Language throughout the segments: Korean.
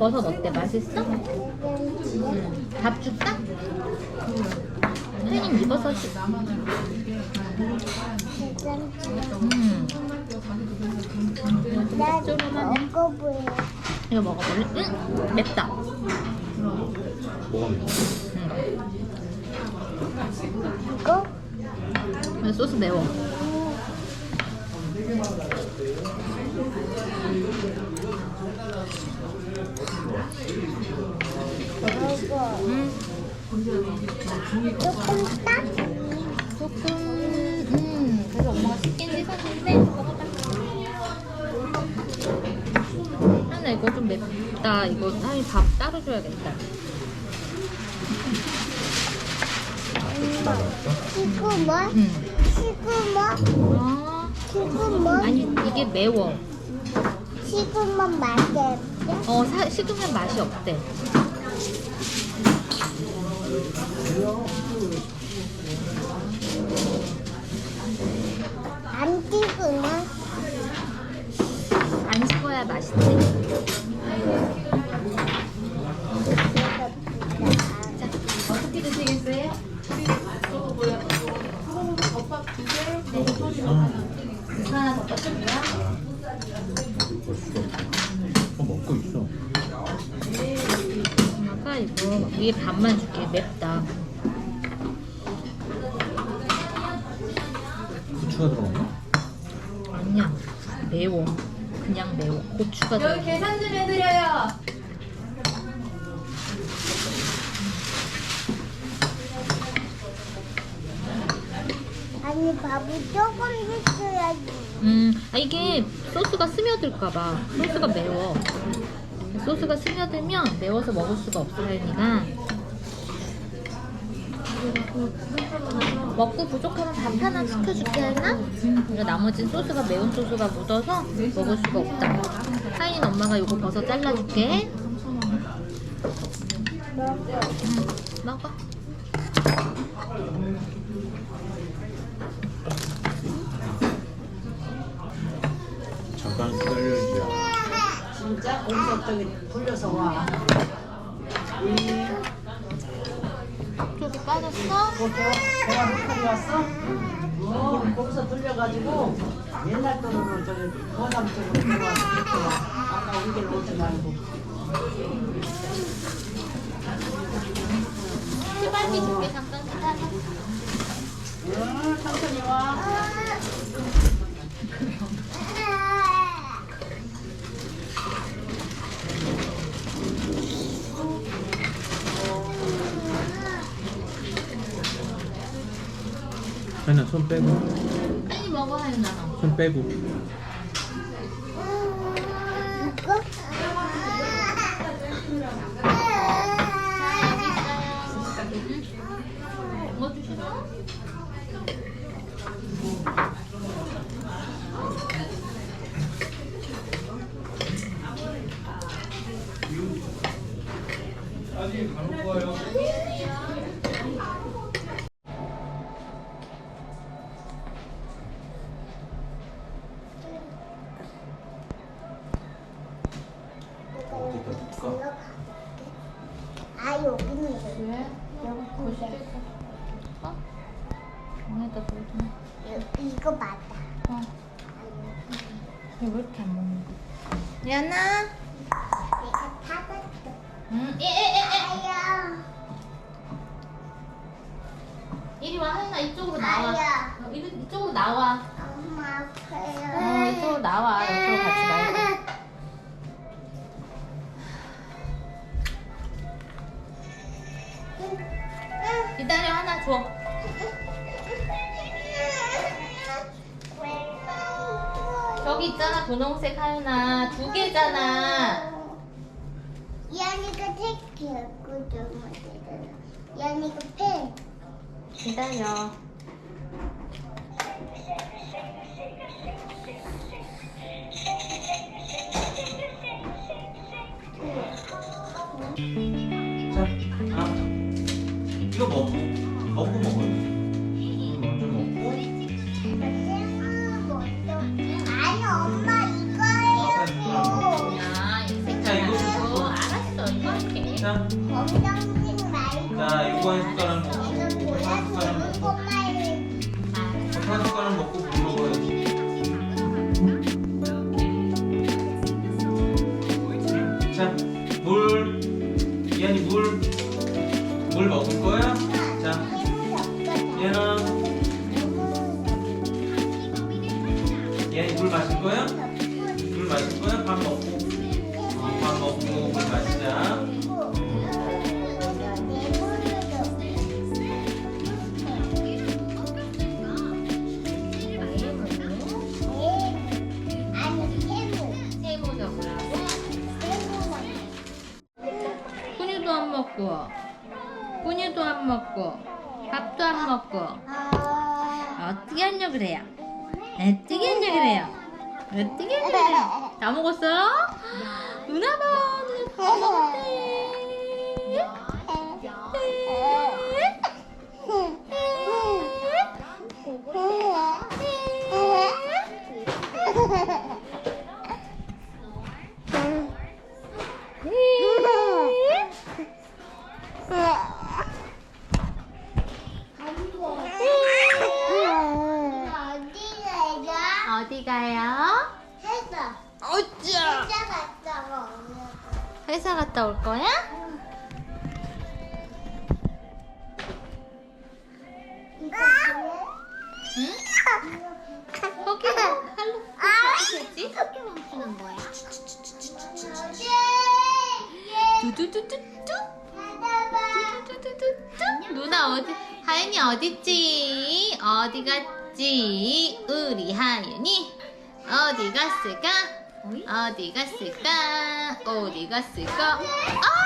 버섯 어때? 맛있어? 응. 밥 줄까? 혜린 이버섯이 음. 먹어볼래. 이거 먹어볼래? 응? 맵다. 응. 이거? 근데 소스 매워. 먹어. 음. 조금 딱? 조금 음 그래서 엄마가 씻긴 씻었는데 먹어봐 하나 이거 좀 맵다 이거 하이 밥 따로 줘야겠다 뭐? 음. 이거 뭐? 아 뭐? 아니 이게 매워 식으면 맛있대. 어 사, 식으면 맛이 없대 안 식으면 안 식어야 맛있대 자 어떻게 드시겠어요? 하나 더 떠줄게요 벌써 어 먹고 있어 엄마가 이거 위에 반만 줄게 맵다 고추가 들어갔나? 아니야. 매워. 그냥 매워. 고추가 들어. 여기 계산 좀 해드려요. 아니 밥을 조금 했어야지. 음, 아 이게 소스가 스며들까봐. 소스가 매워. 소스가 스며들면 매워서 먹을 수가 없어 하연이가 먹고 부족하면 밥 하나 시켜줄게 하나? 이거 나머진 소스가 매운 소스가 묻어서 먹을 수가 없다 하연이는 엄마가 이거 버섯 잘라줄게 음, 먹어 잠깐 기다려주자 진짜 거기서 저기 돌려서 와. 저기 빠졌어? 왔어? 어, 거기서 돌려가지고 옛날 돈으로 저기 보남 쪽으로 들어와서 와. 아까 우리 길 오지 말고. 출발기 줄게 잠깐 기다려 응, 천천히 와. 하연아 손 빼고 빨리 먹어 하연아 손 빼고? 뭐 주셨어? 어디 아 여기는? 왜? 여기 어? 안에다 보여주네 이거 맞아. 어. 왜 이렇게 안 먹는 거야? 야나 하나 줘 저기 있잖아 분홍색 하연아. 두 개잖아. 연이가 택해 그좀 연이가 펜. 기다려. 자, 아, 이거 먹고 먹고 먹어요. 먼저 음. 먹고. 아니 엄마 이거예요. 야, 자, 이거. 이거 알았어. 이거 할게. 자, 자, 이거 숟가락 먹고. 이건 숟가락 먹고. 물한 숟가락 먹고 물 먹어야지. 자, 물. 이한이 물. 물 먹을 거야? 자. 얘는 이한이 물 마실 거야? 물 마실 거야? 밥 먹고, 어, 밥 먹고 물 마시자. 꾸니도 안 먹고 꾸니도 안 먹고 밥도 안 먹고 어떻게 하냐 그래요? 어떻게 하냐 그래요? 어떻게 하냐 그래요? 다 먹었어요? 누나 봐 누나 다 먹었대 어디 가요? 회사. 어짜 회사 갔다가 오려고. 회사 갔다 올 거야? 이거 뭐야? 응? 거기는 할로 되지? 어떻게 멈추는 거야? 어디? 두두두두두 찾아봐. 두두두두두 누나 어디 하윤이 어딨지? 어디 갔지? 우리 하윤이 어디 갔을까? 어디 갔을까? 어디 갔을까? 아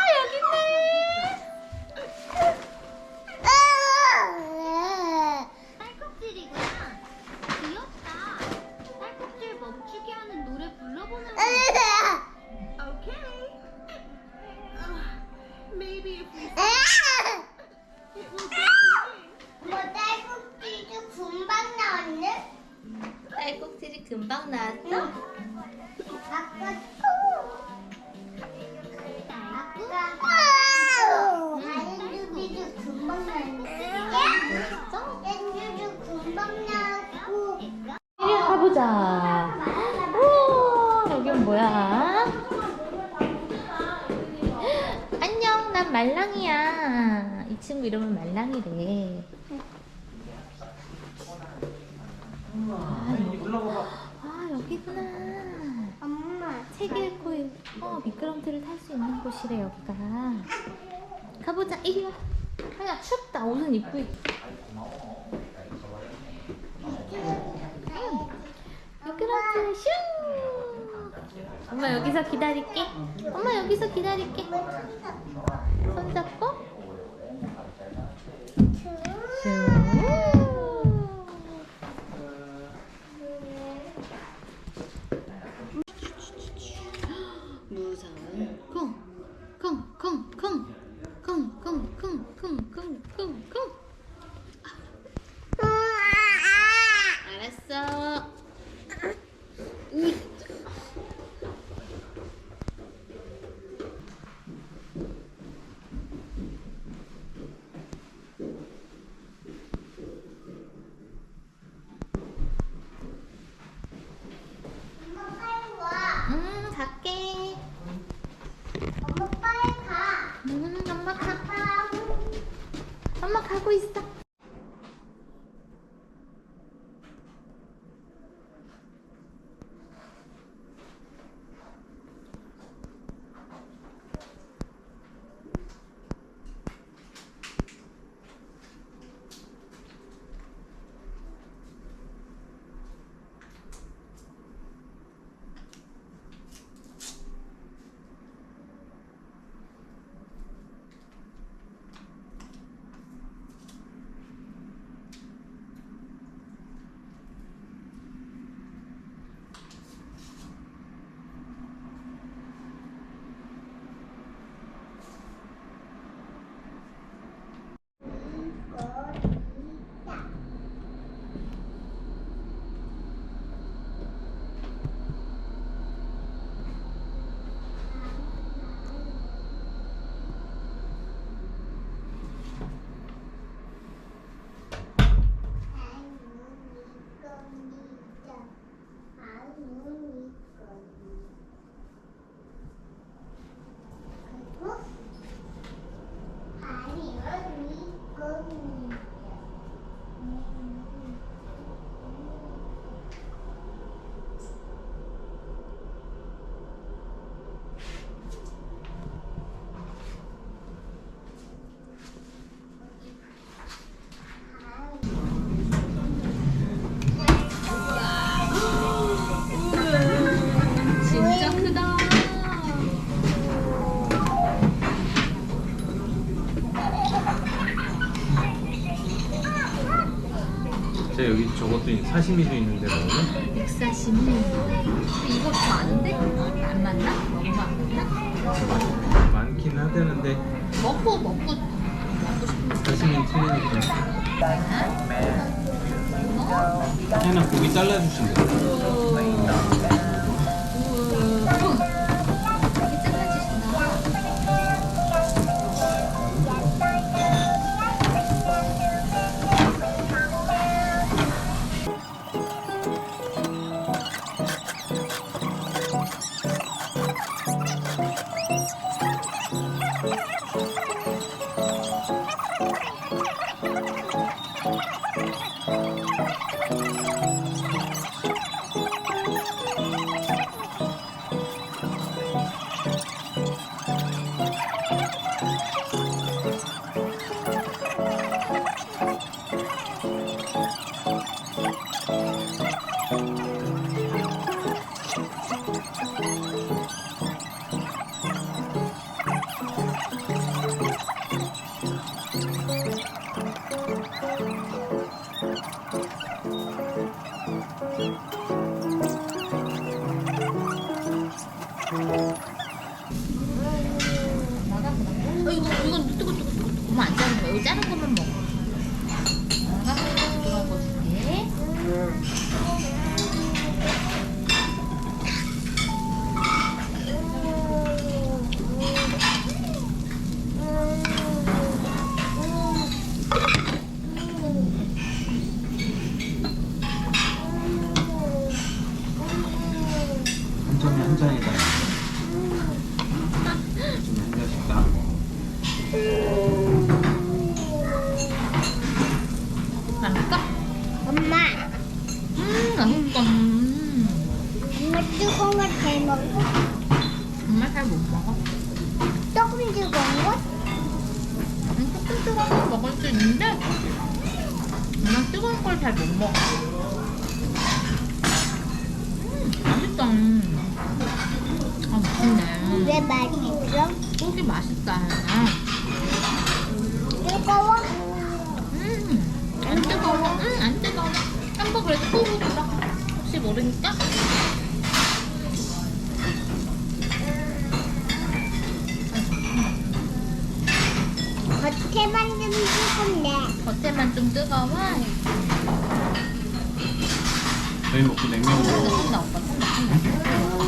딸꾹질이 금방 나왔어? 아까 또. 아까 다른주비도 금방 나왔는데. 땡주도 금방 나왔고. 이리 가보자 우와 여긴 뭐야? 안녕 난 말랑이야 이 친구 이름은 말랑이래 이리 올라가 봐. 아 여기구나. 엄마. 책 읽고 어, 미끄럼틀을 탈 수 있는 곳이래 여기가. 가보자. 이리 와. 하야 춥다. 옷은 입고 있 응. 미끄럼틀 슝! 엄마 여기서 기다릴게. 엄마 여기서 기다릴게 엄마 가고 있어 있- 사시미도 있는데 먹으면 백사시미. 이거 많은데? 안 맞나? 너무 안 맞나? 많긴 하다는데 먹고 먹고 먹고 싶은 사시미는 틀리니까 하나 고기 잘라주신대 이렇 어, 한 잔이 한 잔이다 왜 맛있어? 고기 맛있다. 뜨거워? 음, 안 뜨거워. 음, 안 뜨거워. 한번 그래도 꾹 불어. 혹시 모르니까. 겉에만 좀 뜨겁네. 겉에만 좀 뜨거워. 저희 먹고 냉면 먹어 손 나 오빠 손나 손나.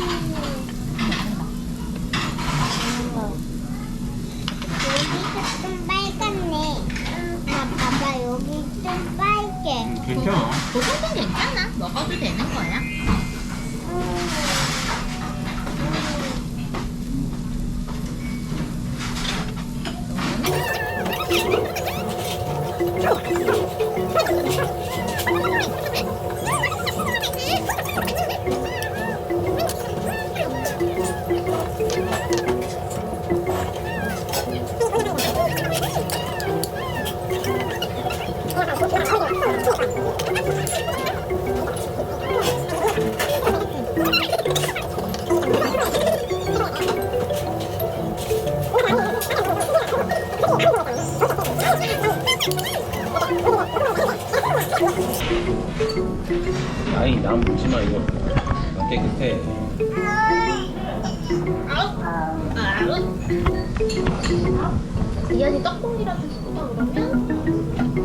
이현이 떡볶이라도 줄까 그러면?